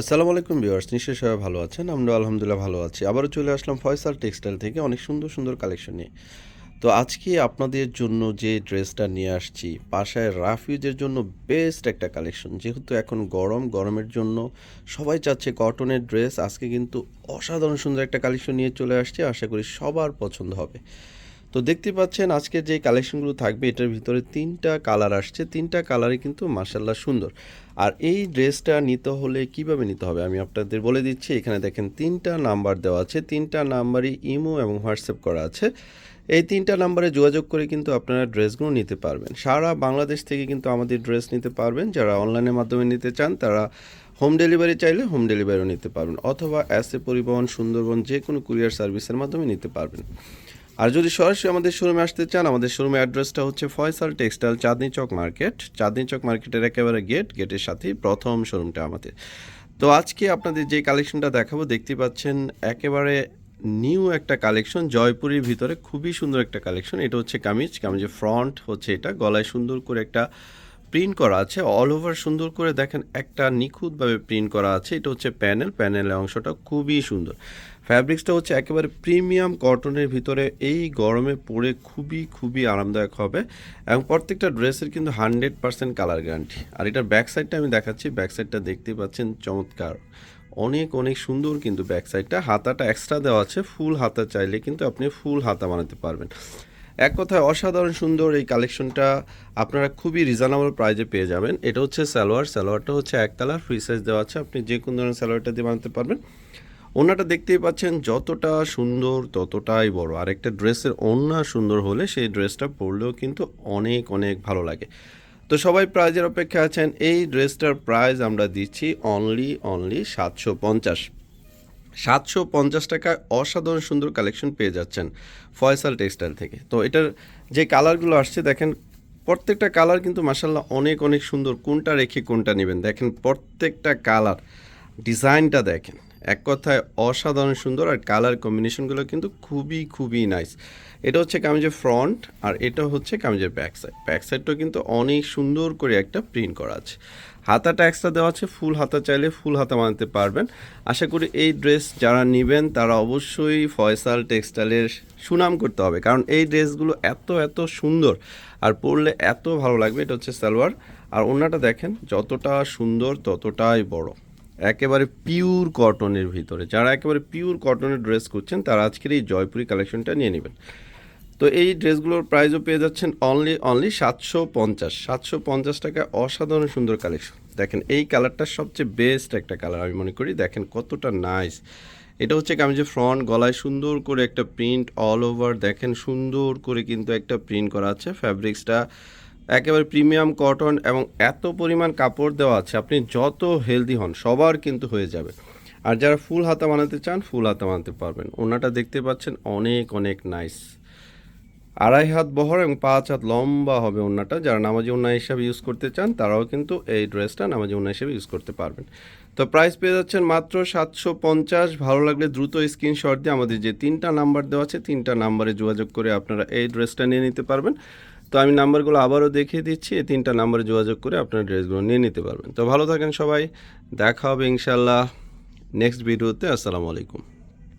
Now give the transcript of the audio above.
আসসালামু আলাইকুম ভিউয়ার্স, নিশ্চয়ই সবাই ভালো আছেন আমরা আলহামদুলিল্লাহ ভালো আছি। আবারও চলে আসলাম ফয়সাল টেক্সটাইল থেকে অনেক সুন্দর সুন্দর কালেকশন নিয়ে। তো আজকে আপনাদের জন্য যে ড্রেসটা নিয়ে আসছি পাশায় রাফিউজের জন্য বেস্ট একটা কালেকশন। যেহেতু এখন গরম, গরমের জন্য সবাই চাচ্ছে কটনের ড্রেস, আজকে কিন্তু অসাধারণ সুন্দর একটা কালেকশন নিয়ে চলে আসছে, আশা করি সবার পছন্দ হবে। তো দেখতে পাচ্ছেন, আজকে যে কালেকশনগুলো থাকবে, এটার ভিতরে তিনটা কালার আসছে। তিনটা কালারই কিন্তু মার্শাল্লাহ সুন্দর। আর এই ড্রেসটা নিতে হলে কীভাবে নিতে হবে? আমি আপনাদের বলে দিচ্ছি, এখানে দেখেন তিনটা নাম্বার দেওয়া আছে। তিনটা নাম্বারই ইমো এবং হোয়াটসঅ্যাপ করা আছে। এই তিনটা নাম্বারে যোগাযোগ করে কিন্তু আপনারা ড্রেসগুলো নিতে পারবেন। সারা বাংলাদেশ থেকে কিন্তু আমাদের ড্রেস নিতে পারবেন। যারা অনলাইনের মাধ্যমে নিতে চান, তারা হোম ডেলিভারি চাইলে হোম ডেলিভারিও নিতে পারবেন। অথবা অ্যাসে পরিবহন সুন্দরবন যে কোনো কুরিয়ার সার্ভিসের মাধ্যমে নিতে পারবেন। আর যদি সরাসরি আমাদের শোরুমে আসতে চান, আমাদের শোরুমের অ্যাড্রেসটা হচ্ছে ফয়সাল টেক্সটাইল চাঁদনি চক মার্কেট চাঁদনি চক মার্কেটের একেবারে গেট গেটের সাথেই প্রথম শোরুমটা আমাদের। তো আজকে আপনাদের যে কালেকশনটা দেখাবো, দেখতে পাচ্ছেন একেবারে নিউ একটা কালেকশন জয়পুরের ভিতরে খুবই সুন্দর একটা কালেকশন এটা হচ্ছে কামিজ, কামিজের ফ্রন্ট হচ্ছে এটা। গলায় সুন্দর করে একটা প্রিন্ট করা আছে। অল ওভার সুন্দর করে দেখেন, একটা নিখুঁতভাবে প্রিন্ট করা আছে। এটা হচ্ছে প্যানেল প্যানেলের অংশটা খুবই সুন্দর। ফ্যাব্রিক্সটা হচ্ছে একেবারে প্রিমিয়াম কটনের ভিতরে এই গরমে পরে খুবই খুবই আরামদায়ক হবে। এবং প্রত্যেকটা ড্রেসের কিন্তু হান্ড্রেড পার্সেন্ট কালার গ্যারান্টি। আর এটার ব্যাক সাইডটা আমি দেখাচ্ছি ব্যাক সাইডটা দেখতে পাচ্ছেন চমৎকার। অনেক অনেক সুন্দর কিন্তু ব্যাক সাইডটা হাতাটা এক্সট্রা দেওয়া আছে, ফুল হাতা চাইলে কিন্তু আপনি ফুল হাতা বানাতে পারবেন। এক কথায় অসাধারণ সুন্দর এই কালেকশনটা আপনারা খুবই রিজনেবল প্রাইজে পেয়ে যাবেন। এটা হচ্ছে সালোয়ার। সালোয়ারটা হচ্ছে এক কালার ফ্রি সাইজ দেওয়া আছে। আপনি যে কোনো ধরনের সালোয়ারটা দিয়ে বানাতে পারবেন। ওনাটা দেখতেই পাচ্ছেন, যতটা সুন্দর ততটাই বড়। আর একটা ড্রেসের ওড়না সুন্দর হলে সেই ড্রেসটা পরলেও কিন্তু অনেক অনেক ভালো লাগে। তো সবাই প্রাইজের অপেক্ষা আছেন। এই ড্রেসটার প্রাইস আমরা দিচ্ছি অনলি অনলি সাতশো পঞ্চাশ। সাতশো পঞ্চাশ টাকায় অসাধারণ সুন্দর কালেকশন পেয়ে যাচ্ছেন ফয়সাল টেক্সটাইল থেকে। তো এটার যে কালারগুলো আসছে, দেখেন, প্রত্যেকটা কালার কিন্তু মাসাল্লাহ অনেক অনেক সুন্দর। কোনটা রেখে কোনটা নেবেন? দেখেন, প্রত্যেকটা কালার, ডিজাইনটা দেখেন। এক কথায় অসাধারণ সুন্দর আর কালার কম্বিনেশনগুলো কিন্তু খুবই খুবই নাইস এটা হচ্ছে কামিজের ফ্রন্ট আর এটা হচ্ছে কামিজের ব্যাক সাইড ব্যাক সাইডটাও কিন্তু অনেক সুন্দর করে একটা প্রিন্ট করা আছে। হাতাটা এক্সট্রা দেওয়া আছে ফুল হাতা চাইলে ফুল হাতা বানাতে পারবেন। আশা করি এই ড্রেস যারা নেবেন, তারা অবশ্যই ফয়সাল টেক্সটাইলের সুনাম করতে হবে। কারণ এই ড্রেসগুলো এত এত সুন্দর আর পরলে এত ভালো লাগবে, এটা হচ্ছে সালোয়ার। আর ওনাটা দেখেন, যতটা সুন্দর ততটাই বড়। একেবারে পিওর কটনের ভিতরে। যারা একেবারে পিওর কটনের ড্রেস করছেন, তারা আজকের এই জয়পুরি কালেকশনটা নিয়ে নেবেন। তো এই ড্রেসগুলোর প্রাইসও পেয়ে যাচ্ছেন অনলি অনলি সাতশো পঞ্চাশ। সাতশো পঞ্চাশ টাকা অসাধারণ সুন্দর কালেকশন দেখেন, এই কালারটা সবচেয়ে বেস্ট একটা কালার আমি মনে করি। দেখেন কতটা নাইস এটা হচ্ছে কামিজের ফ্রন্ট গলায় সুন্দর করে একটা প্রিন্ট অল ওভার দেখেন সুন্দর করে কিন্তু একটা প্রিন্ট করা আছে। ফ্যাব্রিক্সটা একেবারে প্রিমিয়াম কটন এবং এত পরিমাণ কাপড় দেওয়া আছে, আপনি যত হেলদি হন, সবার কিন্তু হয়ে যাবে। আর যারা ফুল হাতা বানাতে চান, ফুল হাতা বানাতে পারবেন। ওনাটা দেখতে পাচ্ছেন অনেক অনেক নাইস আড়াই হাত বহর এবং পাঁচ হাত লম্বা হবে ওনাটা যারা নামাজি ওনা হিসাবে ইউজ করতে চান, তারাও কিন্তু এই ড্রেসটা নামাজি ওনা হিসাবে ইউজ করতে পারবেন। তো প্রাইস পেয়ে যাচ্ছেন মাত্র সাতশো পঞ্চাশ। ভালো লাগলে দ্রুত স্ক্রিনশট দিয়ে আমাদের যে তিনটা নাম্বার দেওয়া আছে, তিনটা নাম্বারে যোগাযোগ করে আপনারা এই ড্রেসটা নিয়ে নিতে পারবেন। তো আমি নাম্বারগুলো আবারও দেখিয়ে দিচ্ছি, এই তিনটা নাম্বারে যোগাযোগ করে আপনার ড্রেসগুলো নিয়ে নিতে পারবেন। তো ভালো থাকেন সবাই, দেখা হবে ইনশাল্লাহ নেক্সট ভিডিওতে, আসসালামু আলাইকুম।